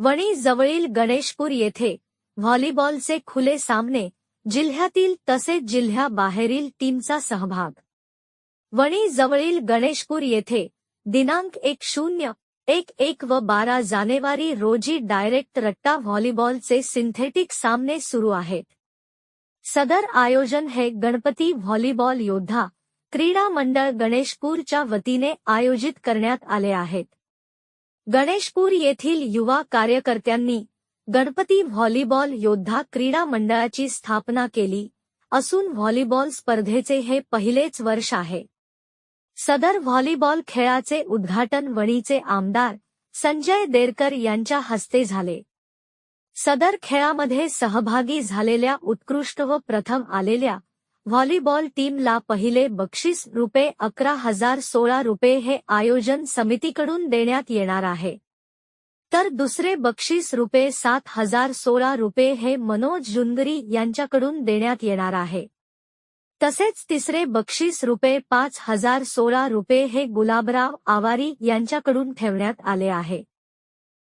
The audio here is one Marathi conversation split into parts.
वणी जवळील गणेशपूर येथे व्हॉलीबॉलचे खुले सामने जिल्ह्यातील तसेच जिल्ह्याबाहेरील टीमचा सहभाग. वणी जवळील गणेशपूर येथे दिनांक एक शून्य एक एक व बारा जानेवारी रोजी डायरेक्ट रट्टा व्हॉलीबॉलचे सिंथेटिक सामने सुरू आहेत. सदर आयोजन हे गणपती व्हॉलीबॉल योद्धा क्रीडा मंडळ गणेशपूरच्या वतीने आयोजित करण्यात आले आहेत. गणेशपूर येथील युवा कार्यकर्त्यांनी गणपती व्हॉलीबॉल योद्धा क्रीडा मंडळाची स्थापना केली असून व्हॉलीबॉल स्पर्धेचे हे पहिलेच वर्ष आहे. सदर व्हॉलीबॉल खेळाचे उद्घाटन वणीचे आमदार संजय देरकर यांच्या हस्ते झाले. सदर खेळामध्ये सहभागी झालेल्या उत्कृष्ट व प्रथम आलेल्या व्हॉलीबॉल टीमला पहिले बक्षीस रुपये अकरा हजार सोळा रुपये हे आयोजन समितीकडून देण्यात येणार आहे. तर दुसरे बक्षीस रुपये सात हजार सोळा रुपये हे मनोज जुंगरी यांच्याकडून देण्यात येणार आहे. तसेच तिसरे बक्षीस रुपये पाच हजार सोळा रुपये हे गुलाबराव आवारी यांच्याकडून ठेवण्यात आले आहे.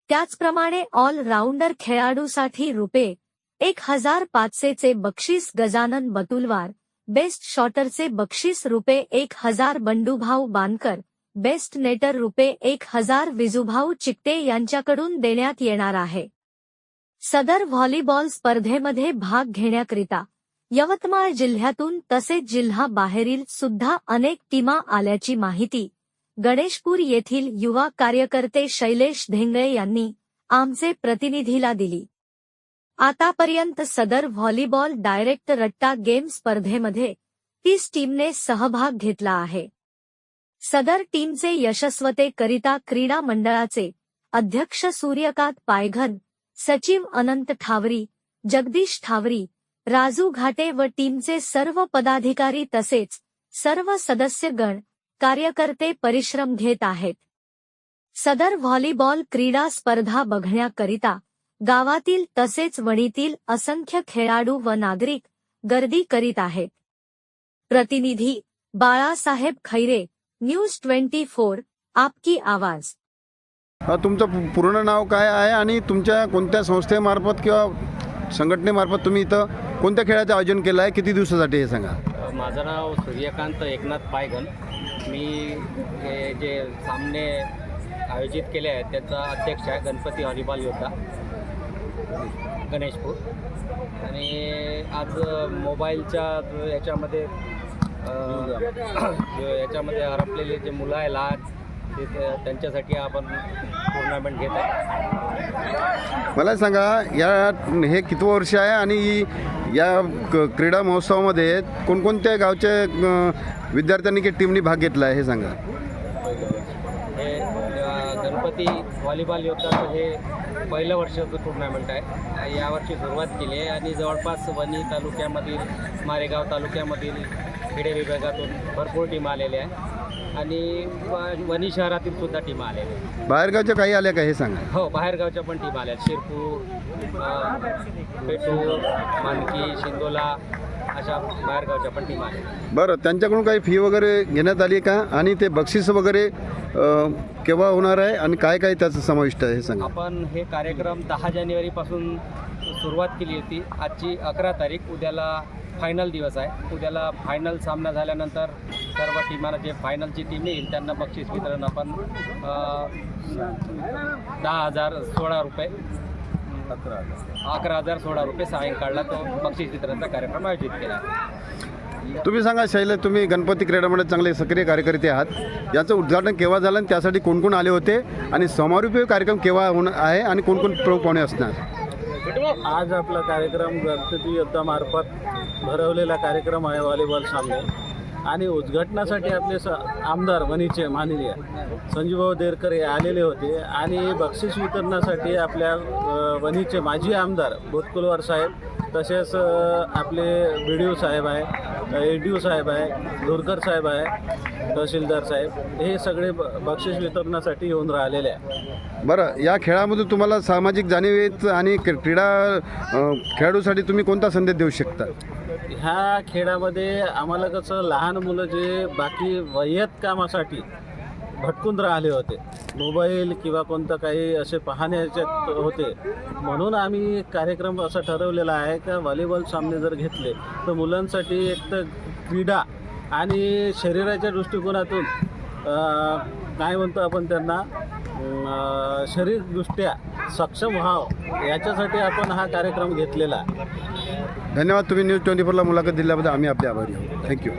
त्याचप्रमाणे ऑलराऊंडर खेळाडूसाठी रुपये एक हजार पाचशेचे बक्षीस गजानन बतुलवार बेस्ट शॉटरचे बक्षीस रुपये एक हजार बंडूभाऊ बानकर बेस्ट नेटर रुपये एक हजार विजूभाऊ चिकटे यांच्याकडून देण्यात येणार आहे. सदर व्हॉलीबॉल स्पर्धेमध्ये भाग घेण्याकरिता यवतमाळ जिल्ह्यातून तसेच जिल्हा बाहेरील सुद्धा अनेक टीमा आल्याची माहिती गणेशपूर येथील युवा कार्यकर्ते शैलेश धेंगळे यांनी आमचे प्रतिनिधीला दिली. आतापर्यंत सदर व्हॉलीबॉल डायरेक्ट रट्टा गेम स्पर्धेमध्ये तीस टीमने सहभाग घेतला आहे. सदर टीमचे यशस्वतेकरिता क्रीडा मंडळाचे अध्यक्ष सूर्यकांत पायघन सचिव अनंत ठावरी जगदीश ठावरी राजू घाटे व टीमचे सर्व पदाधिकारी तसेच सर्व सदस्यगण कार्यकर्ते परिश्रम घेत आहेत. सदर व्हॉलीबॉल क्रीडा स्पर्धा बघण्याकरिता गावातील तसेच वणीतील असंख्य खेळाडू व नागरिक गर्दी करीत आहेत. प्रतिनिधी Balasaheb Khaire news twenty four आपकी आवाज. तुमचं पूर्ण नाव काय आहे आणि तुमच्या कोणत्या संस्थेमार्फत किंवा संघटनेमार्फत तुम्ही इथं कोणत्या खेळाचं आयोजन केलं आहे? किती दिवसासाठी हे सांगा? माझं नाव सूर्यकांत एकनाथ पायगन. मी हे जे सामने आयोजित केले आहेत त्याचा अध्यक्ष आहे गणपती व्हॉलीबॉल योद्धा. गणेशपूर. आणि आज मोबाईलच्या याच्यामध्ये याच्यामध्ये हरपलेले जे मुलं आहे लहान ते त्यांच्यासाठी आपण टुर्नामेंट घेत आहे. मला सांगा या हे किती वर्ष आहे आणि या क- क्रीडा महोत्सवामध्ये कोणकोणत्या गावच्या विद्यार्थ्यांनी की टीमनी भाग घेतला आहे हे सांगा. हे गणपती व्हॉलीबॉल योद्धाचं हे पहिलं वर्षाचं टुर्नामेंट आहे. यावर्षी सुरुवात केली आहे आणि जवळपास वणी तालुक्यामधील मारेगाव तालुक्यामधील खेडे विभागातून भरपूर टीम आलेल्या आहे आणि वणी शहरातील सुद्धा टीम आलेल्या आहे बाहेरगावच्या काही आल्या का हे सांगा? हो बाहेरगावच्या पण टीम आल्या आहेत. शिरपूर पेटूर मानकी शिंदोला अशा बाहेरगावच्या पण टीम आल्या आहेत. बरं त्यांच्याकडून काही फी वगैरे घेण्यात आली का? आणि ते बक्षीस वगैरे अ, केव्हा होणार आहे आणि काय काय त्याचं समाविष्ट आहे हे सांगा. आपण हे कार्यक्रम दहा जानेवारीपासून सुरुवात केली होती. आजची अकरा तारीख उद्याला फायनल दिवस आहे. उद्याला फायनल सामना झाल्यानंतर सर्व टीमांना जे फायनलची टीम येईल त्यांना बक्षीस वितरण आपण अ, दहा हजार सोळा रुपये अकरा हजार. सोळा रुपये सायंकाळला तो बक्षीस वितरणाचा कार्यक्रम आयोजित केला. तुम्ही सांगा शैले तुम्ही गणपती क्रीडा मंडळात चांगले सक्रिय कार्यकर्ते आहात. याचं उद्घाटन केव्हा झालं आणि त्यासाठी कोण कोण आले होते? आणि समारोपीय कार्यक्रम केव्हा होणार आहे आणि कोण कोण प्रमुख पाहुणे असणार? आज आपला कार्यक्रम गणपती योद्धामार्फत भरवलेला कार्यक्रम आहे व्हॉलीबॉल सामने. आणि उद्घाटनासाठी आपले स आमदार वणीचे माननीय संजूभाऊ देरकर हे आलेले होते. आणि बक्षीस वितरणासाठी आपल्या वणीचे माजी आमदार बोतकुलवार साहेब तसेच आपले बी डी ओ साहेब आहे ए डी ओ साहेब आहे धुरकर साहेब आहे तहसीलदार साहेब हे सगळे ब बक्षीस वितरणासाठी येऊन राहिलेले आहे. बरं या खेळामध्ये तुम्हाला सामाजिक जाणीवेत आणि क्री- क्रीडा खेळाडूसाठी तुम्ही कोणता संदेश देऊ शकता? ह्या खेळामध्ये आम्हाला कसं लहान मुलं जे बाकी वयत कामासाठी भटकून राहिले होते. मोबाईल किंवा कोणतं काही असे पाहण्याचे होते. म्हणून आम्ही एक कार्यक्रम असा ठरवलेला आहे का व्हॉलीबॉल सामने जर घेतले तर मुलांसाठी एक तर क्रीडा आणि शरीराच्या दृष्टिकोनातून काय म्हणतो आपण त्यांना शरीरदृष्ट्या सक्षम व्हावं याच्यासाठी आपण हा कार्यक्रम घेतलेला धन्यवाद. तुम्ही न्यूज ट्वेंटी फोरला मुलाखत दिल्याबद्दल आम्ही आपले आभारी आहोत. थँक्यू